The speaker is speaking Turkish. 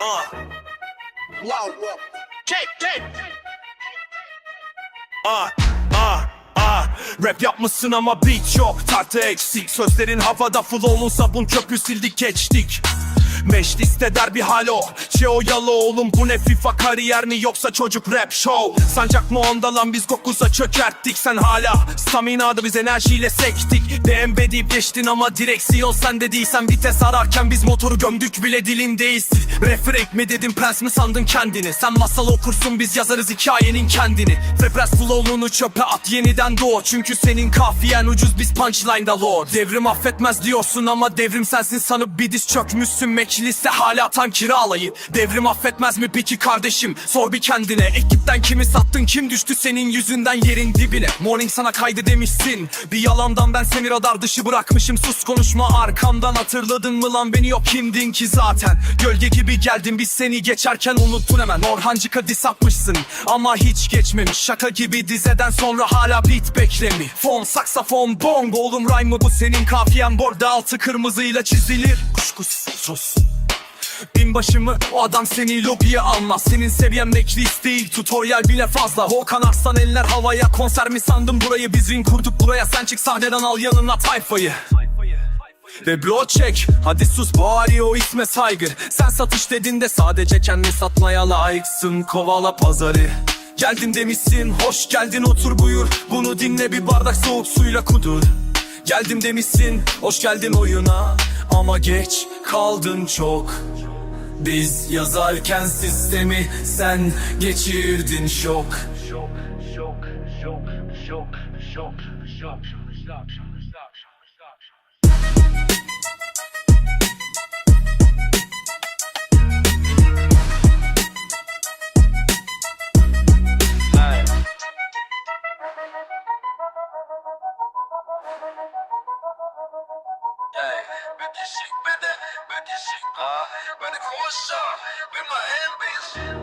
Uh. Wow, wow. Tape. Ah, ah, ah Rap yapmışsın ama beat yok. Tartı eksik. Sözlerin havada flow'un sabun köpü sildik geçtik. Mecliste der bir halo. Çeo yalı oğlum bu ne FIFA kariyer mi yoksa çocuk rap show? Sancak mı onda lan biz kokuza çökerttik. Sen hala staminada biz enerjiyle sektik. DMB deyip geçtin ama direksiyon sende değilsen Vites ararken biz motoru gömdük bile dilindeyiz Refrek mi dedim prens mi sandın kendini? Sen masal okursun biz yazarız hikayenin kendini. Fepres flow'unu çöpe at yeniden doğ. Çünkü senin kafiyen ucuz biz punchline'da lord Devrim affetmez diyorsun ama devrim sensin sanıp bir diz çökmüşsün. Mecliste hala tan kiralayın Devrim affetmez mi peki kardeşim? Sor bir kendine ekipten kimi sattın? Kim düştü senin yüzünden yerin dibine? Morning sana kaydı demişsin. Bir yalandan ben seni radar dışı bırakmışım. Sus konuşma arkamdan hatırladın mı lan? Beni yok kimdin ki zaten. Gölge gibi geldin. Biz seni geçerken unuttun hemen. Orhancık'a dis atmışsın. Ama hiç geçmemiş. Şaka gibi dizeden sonra hala beat beklemi Fon saksafon bong. Oğlum rhyme mı bu? Senin kafiyen Borda altı kırmızıyla çizilir. Kuşkusuz sus. Binbaşı o adam seni lobiye almaz. Senin seviyen backlist değil. Tutorial bile fazla. Volkan Arslan eller havaya konser mi sandın? Burayı Biz ring kurduk. Buraya sen çık. Sahneden al yanına tayfayı ve bro çek Hadi sus bari o isme saygı Sen satış dediğinde sadece kendini satmaya layıksın Kovala pazarı Geldim demişsin hoş geldin otur buyur Bunu dinle bir bardak soğuk suyla kudur Geldim demişsin hoş geldin oyuna Ama geç kaldın çok Biz yazarken sistemi sen geçirdin Şok, şok, şok, şok, şok, şok, şok, şok, şok. Hey, bet this shit, bet that, bet this shit, uh, bet the cool shot, bet my hand, bitch.